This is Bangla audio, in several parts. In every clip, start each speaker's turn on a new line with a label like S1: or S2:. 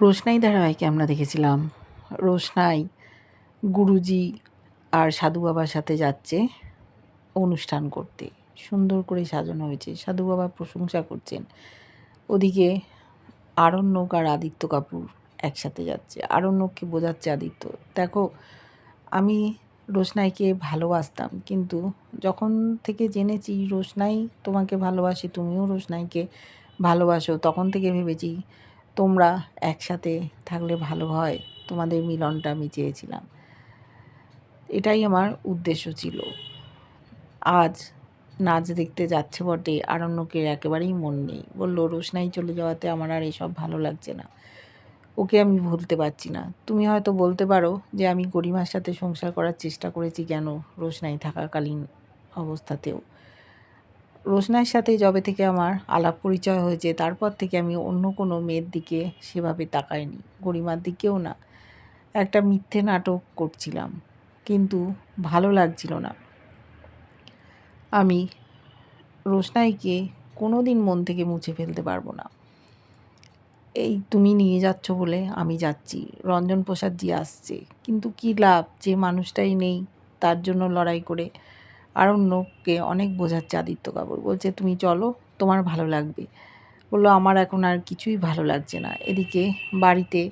S1: রোশনাই ধারাবাহিকে আমরা দেখেছিলাম। রোশনাই, গুরুজি আর সাধু বাবার সাথে যাচ্ছে অনুষ্ঠান করতে। সুন্দর করে সাজানো হয়েছে। সাধু বাবা প্রশংসা করছেন। ওদিকে আরণ্যক আর আদিত্য কাপুর একসাথে যাচ্ছে। আরণ্যককে বোঝাচ্ছে আদিত্য, দেখো, আমি রোশনাইকে ভালোবাসতাম, কিন্তু যখন থেকে জেনেছি রোশনাই তোমাকে ভালোবাসে, তুমিও রোশনাইকে ভালোবাসো, তখন থেকে ভেবেছি তোমরা একসাথে থাকলে ভালো হয়। তোমাদের মিলনটা আমি চেয়েছিলাম। এটাই আমার উদ্দেশ্য ছিল। আজ নাচ দেখতে যাচ্ছে বটে, আরণ্যকের একেবারেই মন নেই। বলল, রোশনাই চলে যাওয়াতে আমার আর এসব ভালো লাগছে না। ওকে আমি ভুলতে পারছি না। তুমি হয়তো বলতে পারো যে আমি গরিমার সাথে সংসার করার চেষ্টা করেছি কেন রোশনাই থাকাকালীন অবস্থাতেও। রোশনাইয়ের সাথে যবে থেকে আমার আলাপ পরিচয় হয়েছে, তারপর থেকে আমি অন্য কোনো মেয়ের দিকে সেভাবে তাকাইনি। গরিমার দিকেও না, একটা মিথ্যে নাটক করছিলাম, কিন্তু ভালো লাগছিল না। আমি রোশনাইকে কোনো দিন মন থেকে মুছে ফেলতে পারব না। এই তুমি নিয়ে যাচ্ছ বলে আমি যাচ্ছি, রঞ্জন প্রসাদজি আসছে, কিন্তু কী লাভ? যে মানুষটাই নেই, তার জন্য লড়াই করে আরণ্যকে অনেক বোঝাচ্ছে আদিত্য কাপুর বলছে, তুমি চলো, তোমার ভালো লাগবে। বলল, আমার এখন আর কিছুই ভালো লাগছে না। এদিকে বাড়িতে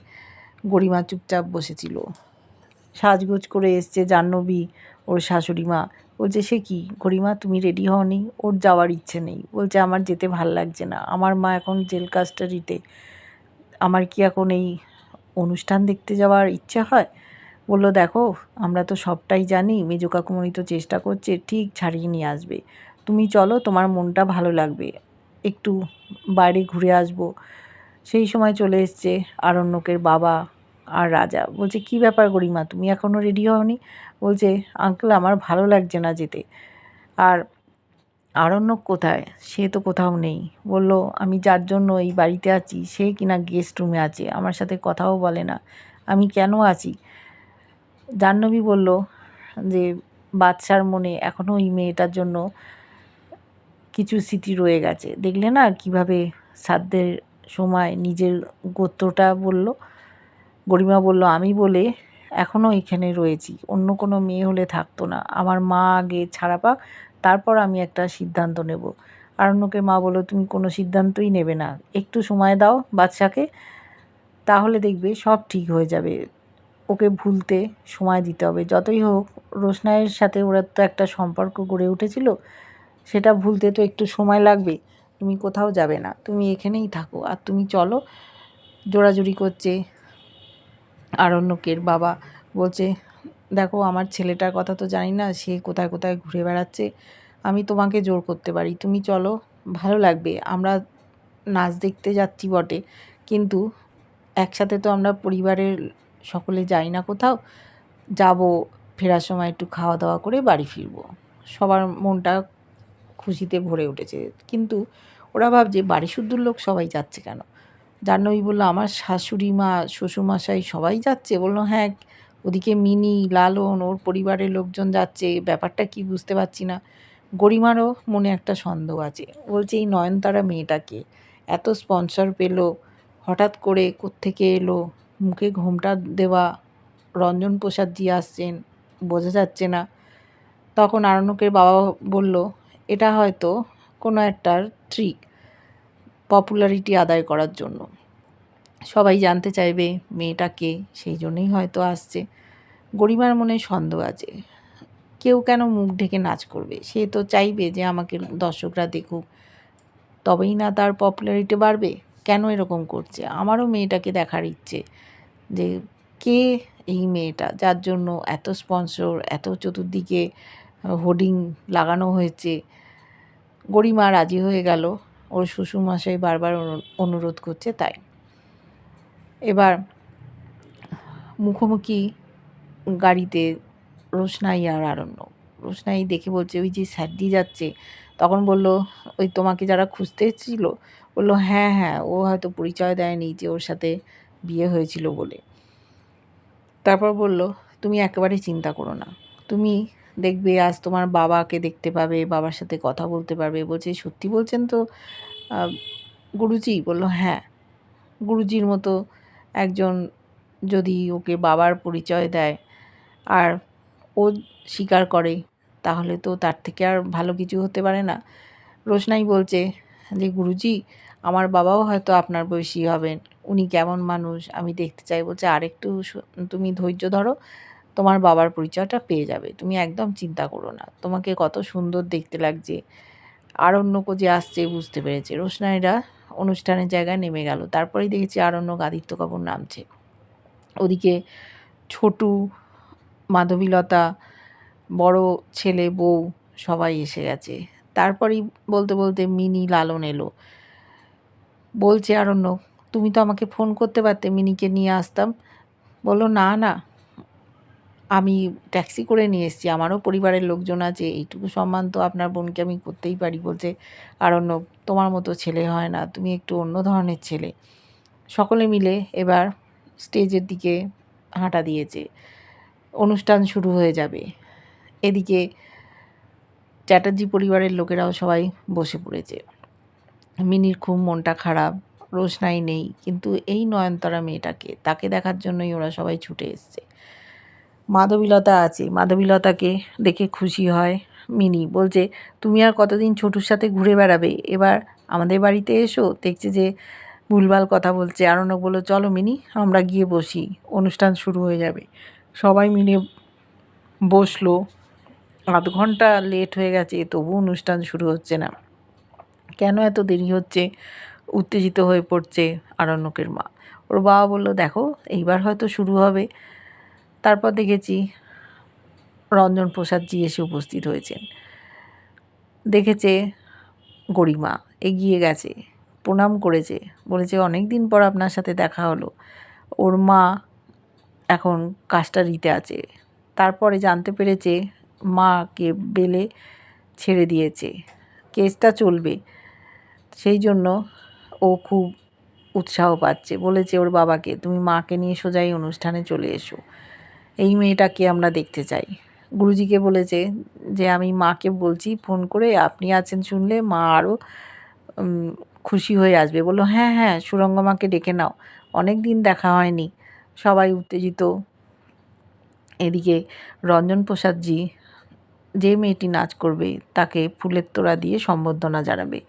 S1: গরিমা চুপচাপ বসেছিল। সাজগোজ করে এসছে জাহ্নবী ওর শাশুড়ি মা। বলছে, সে কি? গরিমা, তুমি রেডি হওনি? ওর যাওয়ার ইচ্ছে নেই। বলছে, আমার যেতে ভালো লাগছে না। আমার মা এখন জেল কাস্টাডিতে। আমার কি এখন এই অনুষ্ঠান দেখতে যাওয়ার ইচ্ছে হয়? বলল, দেখো, আমরা তো সবটাই জানি, মেজো কাকুমণি তো চেষ্টা করছে, ঠিক ছাড়িয়ে নিয়ে আসবে। তুমি চলো, তোমার মনটা ভালো লাগবে। একটু বাইরে ঘুরে আসব। সেই সময় চলে এসছে আরণ্যকের বাবা আর রাজা। বলছে, কি ব্যাপার গরিমা, তুমি এখনও রেডি হওনি? বলছে, আঙ্কেল, আমার ভালো লাগছে না যেতে। আর আরণ্যক কোথায়? সে তো কোথাও নেই। বলল, আমি যার জন্য এই বাড়িতে আছি, সে কিনা গেস্ট রুমে আছে, আমার সাথে কথাও বলে না। আমি কেন আছি? জাহ্নবী বলল যে বাচ্চার মনে এখনও ওই মেয়েটার জন্য কিছু স্মৃতি রয়ে গেছে। দেখলে না কীভাবে সাধ্যের সময় নিজের গোত্রটা বলল। গরিমা বলল, আমি বলে এখনও এখানে রয়েছি, অন্য কোনো মেয়ে হলে থাকতো না। আমার মা আগে ছাড়া পাক, তারপর আমি একটা সিদ্ধান্ত নেব। আরণ্যকের মা বলল, তুমি কোনো সিদ্ধান্তই নেবে না। একটু সময় দাও বাচ্চাকে তাহলে দেখবে সব ঠিক হয়ে যাবে। ওকে ভুলতে সময় দিতে হবে। যতই হোক, রোশনাইয়ের সাথে ওরা তো একটা সম্পর্ক গড়ে উঠেছিল, সেটা ভুলতে তো একটু সময় লাগবে। তুমি কোথাও যাবে না, তুমি এখানেই থাকো আর তুমি চলো। জোড়াজুড়ি করছে আরণ্যকের বাবা। বলছে, দেখো, আমার ছেলেটার কথা তো জানি না, সে কোথায় কোথায় ঘুরে বেড়াচ্ছে। আমি তোমাকে জোর করতে পারি, তুমি চলো, ভালো লাগবে। আমরা নাচ দেখতে যাচ্ছি বটে, কিন্তু একসাথে তো আমরা পরিবারের সকলে যাই না কোথাও, যাব, ফেরার সময় একটু খাওয়া দাওয়া করে বাড়ি ফিরবো। সবার মনটা খুশিতে ভরে উঠেছে। কিন্তু ওরা ভাবছে, বাড়ি শুদ্ধর লোক সবাই যাচ্ছে কেন? জাহ্নবী বলল, আমার শাশুড়ি মা, শ্বশুরমশাই সবাই যাচ্ছে। বলল হ্যাঁ ওদিকে মিনি, লালন, ওর পরিবারের লোকজন যাচ্ছে। ব্যাপারটা কি বুঝতে পারছি না। গরিমারও মনে একটা সন্দেহ আছে। বলছে, এই নয়নতারা মেয়েটাকে এত স্পন্সর পেল, হঠাৎ করে কোত্থেকে এলো? মুখে ঘোমটা দেওয়া রঞ্জন প্রসাদজি আসছেন, বোঝা যাচ্ছে না। তখন আরণ্যকের বাবা বলল, এটা হয়তো কোনো একটা ট্রিক, পপুলারিটি আদায় করার জন্য। সবাই জানতে চাইবে মেয়েটাকে সেই জন্যই হয়তো আসছে। গরিমার মনে সন্দেহ আছে। কেউ কেন মুখ ঢেকে নাচ করবে? সে তো চাইবে যে আমাকে দর্শকরা দেখুক। তবেই না তার পপুলারিটি বাড়বে? কেন এরকম করছে? আমারও মেয়েটাকে দেখার ইচ্ছে যে, কে এই মেয়েটা? যার জন্য এত স্পন্সর এত চতুর্দিকে হোর্ডিং লাগানো হয়েছে। গরিমা রাজি হয়ে গেল। ওর শ্বশুরমশাই বারবার অনুরোধ করছে তাই। এবার মুখোমুখি গাড়িতে রোশনাই আর আরণ্য। রোশনাই দেখে বলছে, ওই যে স্যাডি যাচ্ছে। তখন বলল, ওই তোমাকে যারা খুঁজতে ছিল বলল হ্যাঁ হ্যাঁ ও হয়তো পরিচয় দেয়নি যে ওর সাথে বিয়ে হয়েছিল বলে। তারপর বলল, তুমি একেবারে চিন্তা করো না। তুমি দেখবে আজ তোমার বাবাকে দেখতে পাবে, বাবার সাথে কথা বলতে পারবে। বলছে, সত্যি বলছেন তো গুরুজি? বলল হ্যাঁ গুরুজির মতো একজন যদি ওকে বাবার পরিচয় দেয় আর ও স্বীকার করে, তাহলে তো তার থেকে আর ভালো কিছু হতে পারে না। রোশনাই বলছে যে গুরুজি, আমার বাবাও হয়তো আপনার বয়সী হবেন। উনি কেমন মানুষ? আমি দেখতে চাই বলছে আরেকটু তুমি ধৈর্য ধরো, তোমার বাবার পরিচয়টা পেয়ে যাবে। তুমি একদম চিন্তা করো না। তোমাকে কত সুন্দর দেখতে লাগছে। আরণ্যক যে আসছে বুঝতে পেরেছে। রোশনাইরা অনুষ্ঠানের জায়গায় নেমে গেল। তারপরেই দেখেছি আরণ্যক আদিত্য কাপুর নামছে। ওদিকে ছোটু, মাধবীলতা, বড় ছেলে, বউ সবাই এসে গেছে। তারপরেই বলতে বলতে মিনি লালন এলো। বলছে আরণ্যক তুমি তো আমাকে ফোন করতে পারতে, মিনিকে নিয়ে আসতাম। বলল, না না, আমি ট্যাক্সি করে নিয়ে এসেছি। আমারও পরিবারের লোকজন আছে, এইটুকু সম্মান তো আপনার বোনকে আমি করতেই পারি। বলছে আরণ্যক তোমার মতো ছেলে হয় না, তুমি একটু অন্য ধরনের ছেলে। সকলে মিলে এবার স্টেজের দিকে হাঁটা দিয়েছে। অনুষ্ঠান শুরু হয়ে যাবে। এদিকে চ্যাটার্জি পরিবারের লোকেরাও সবাই বসে পড়েছে। মিনির খুব মনটা খারাপ, রোশনাই নেই, কিন্তু এই নয়নতারা মেয়েটাকে, তাকে দেখার জন্যই ওরা সবাই ছুটে এসছে। মাধবীলতা আছে, মাধবীলতাকে দেখে খুশি হয় মিনি, বলছে, তুমি আর কতদিন ছোটুর সাথে ঘুরে বেড়াবে? এবার আমাদের বাড়িতে এসো। দেখছে যে ভুলভাল কথা বলছে। আরণ্যক বলল, চলো মিনি, আমরা গিয়ে বসি, অনুষ্ঠান শুরু হয়ে যাবে। সবাই মিলে বসল। আধ ঘণ্টা লেট হয়ে গেছে তবু অনুষ্ঠান শুরু হচ্ছে না। কেন এত দেরি হচ্ছে? উত্তেজিত হয়ে পড়ছে আরণ্যকের মা। ওর বাবা বলল, দেখো, এইবার হয়তো শুরু হবে। তারপর দেখেছি রঞ্জন প্রসাদজি এসে উপস্থিত হয়েছেন। দেখেছে গরিমা, এগিয়ে গেছে, প্রণাম করেছে, বলেছে, অনেক দিন পর আপনার সাথে দেখা হলো। ওর মা এখন কাস্টাডিতে আছে। তারপরে জানতে পেরেছে মাকে বেলে ছেড়ে দিয়েছে। কেসটা চলবে। সেই জন্য ও খুব উৎসাহ পাচ্ছে। বলেছে, ওর বাবাকে, তুমি মাকে নিয়ে সোজাই অনুষ্ঠানে চলে এসো। এই মেয়েটাকে আমরা দেখতে চাই। গুরুজিকে বলেছে যে, আমি মাকে বলছি, ফোন করে আপনি আছেন শুনলে মা আরও খুশি হয়ে আসবে। বলল হ্যাঁ হ্যাঁ সুরঙ্গমাকে ডেকে নাও। অনেক দিন দেখা হয়নি। সবাই উত্তেজিত। এদিকে রঞ্জন প্রসাদজি যে মেয়েটি নাচ করবে, তাকে ফুলের তোড়া দিয়ে সম্বর্ধনা জানাবে।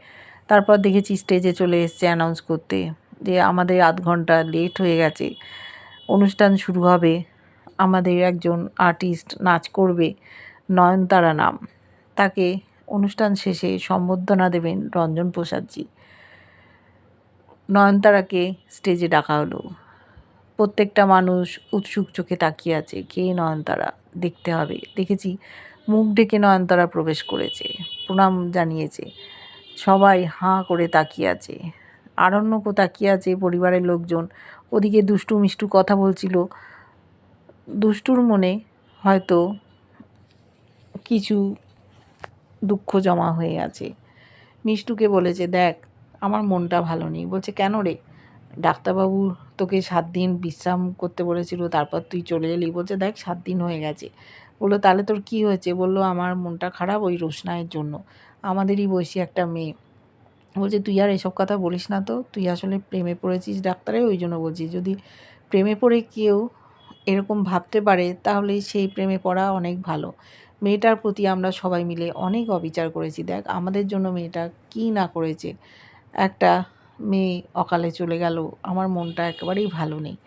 S1: তারপর দেখেছি স্টেজে চলে এসছে অ্যানাউন্স করতে যে, আমাদের আধ ঘণ্টা লেট হয়ে গেছে। অনুষ্ঠান শুরু হবে। আমাদের একজন আর্টিস্ট নাচ করবে, নয়নতারা নাম। তাকে অনুষ্ঠান শেষে সম্বর্ধনা দেবেন রঞ্জন প্রসাদজি। নয়নতারাকে স্টেজে ডাকা হলো। প্রত্যেকটা মানুষ উৎসুক চোখে তাকিয়ে আছে, কে নয়নতারা? দেখতে হবে। দেখেছি মুখ ডেকে নয়নতারা প্রবেশ করেছে। প্রণাম জানিয়েছে। সবাই হাঁ করে তাকিয়ে আছে। আরণ্যকও তাকিয়ে আছে পরিবারের লোকজন। ওদিকে দুষ্টু মিষ্টু কথা বলছিল। দুষ্টুর মনে হয়তো কিছু দুঃখ জমা হয়ে আছে। মিষ্টুকে বলেছে, দেখ, আমার মনটা ভালো নেই। বলছে, কেন রে? ডাক্তারবাবু তোকে সাত দিন বিশ্রাম করতে বলেছিল, তারপর তুই চলে এলি। বলছে, দেখ, সাত দিন হয়ে গেছে। বলল, তাহলে তোর কি হয়েছে? বলল, আমার মনটা খারাপ ওই রোশনাইয়ের জন্য। আমাদেরই বয়সী একটা মেয়ে। বলছে, তুই আর এসব কথা বলিস না তো, তুই আসলে প্রেমে পড়েছিস ডাক্তারে, ওই জন্য বলছি, যদি প্রেমে পড়ে কেউ এরকম ভাবতে পারে, তাহলে সেই প্রেমে পড়া অনেক ভালো। মেয়েটার প্রতি আমরা সবাই মিলে অনেক অবিচার করেছি। দেখ, আমাদের জন্য মেয়েটা কী না করেছে? একটা মেয়ে অকালে চলে গেল, আমার মনটা একেবারেই ভালো নেই।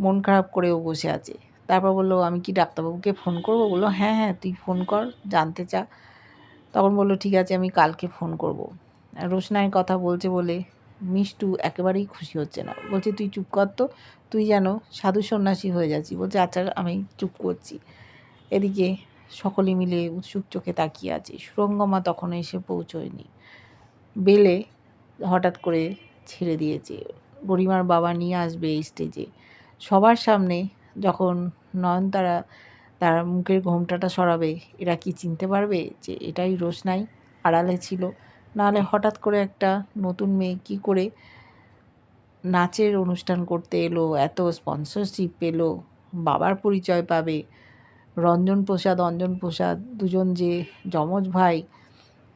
S1: মন খারাপ করেও বসে আছে। তারপর বলল, আমি কি ডাক্তারবাবুকে ফোন করব? বলল হ্যাঁ হ্যাঁ তুই ফোন কর, জানতে চা। তখন বলল, ঠিক আছে, আমি কালকে ফোন করব। আর রোশনাইয়ের কথা বলছে বলে মিষ্টু একেবারেই খুশি হচ্ছে না। বলছে, তুই চুপ কর তো, তুই যেন সাধু সন্ন্যাসী হয়ে যাচ্ছি বলছে আচ্ছা আমি চুপ করছি। এদিকে সকলে মিলে উৎসুক চোখে তাকিয়ে আছে। সুরঙ্গমা তখন এসে পৌঁছয়নি। বেলে হঠাৎ করে ছেড়ে দিয়েছে। গরিমার বাবা নিয়ে আসবে এই স্টেজে সবার সামনে যখন নয়নতারা তার মুখের ঘোমটাটা সরাবে, এরা কি চিনতে পারবে যে এটাই রোশনাই আড়ালে ছিল? নাহলে হঠাৎ করে একটা নতুন মেয়ে কী করে নাচের অনুষ্ঠান করতে এলো, এত স্পন্সরশিপ পেল, বাবার পরিচয় পাবে, রঞ্জন প্রসাদ, অঞ্জন প্রসাদ, দুজন যে যমজ ভাই,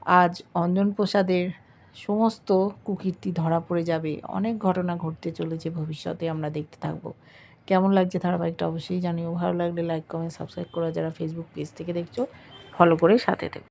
S1: আজ অঞ্জন প্রসাদের সমস্ত কুকীর্তি ধরা পড়ে যাবে। অনেক ঘটনা ঘটতে চলেছে ভবিষ্যতে আমরা দেখতে থাকব। কেমন লাগছে ধারাবাহিকটা অবশ্যই জানিও। ভালো লাগলে লাইক কমেন্ট সাবস্ক্রাইব করো। যারা ফেসবুক পেজ থেকে দেখছ ফলো করে সাথে থেকো।